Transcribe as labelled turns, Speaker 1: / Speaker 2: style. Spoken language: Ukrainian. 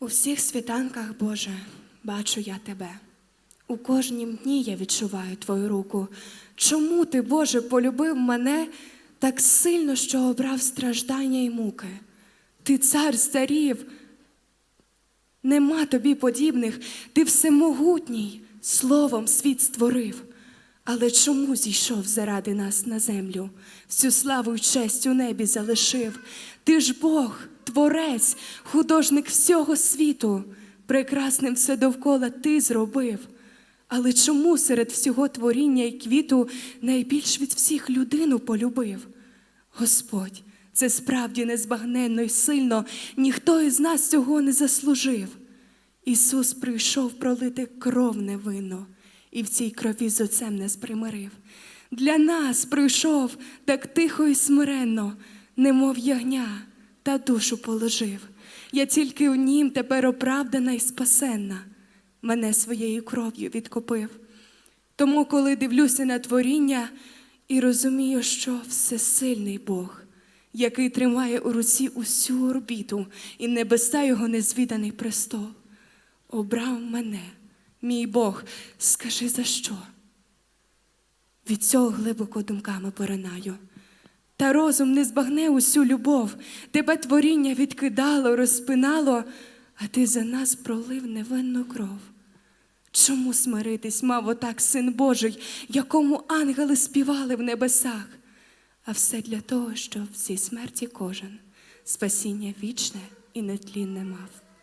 Speaker 1: У всіх світанках, Боже, бачу я Тебе. У кожнім дні я відчуваю Твою руку. Чому ти, Боже, полюбив мене так сильно, що обрав страждання і муки? Ти цар царів, нема тобі подібних, ти всемогутній, словом світ створив. Але чому зійшов заради нас на землю? Всю славу й честь у небі залишив. Ти ж Бог, творець, художник всього світу. Прекрасним все довкола ти зробив. Але чому серед всього творіння і квіту найбільш від всіх людину полюбив? Господь, це справді незбагненно й сильно, ніхто із нас цього не заслужив. Ісус прийшов пролити кров невинно, і в цій крові з отцем нас примирив. Для нас прийшов так тихо і смиренно, немов ягня, та душу положив. Я тільки в нім тепер оправдана і спасенна, мене своєю кров'ю відкупив. Тому, коли дивлюся на творіння і розумію, що всесильний Бог, який тримає у руці усю орбіту і небеса його незвіданий престол, обрав мене, мій Бог, скажи за що? Від цього глибоко думками поринаю. Та розум не збагне усю любов, тебе творіння відкидало, розпинало, а ти за нас пролив невинну кров. Чому смиритись мав отак син Божий, якому ангели співали в небесах? А все для того, щоб в цій смерті кожен спасіння вічне і нетлінне мав.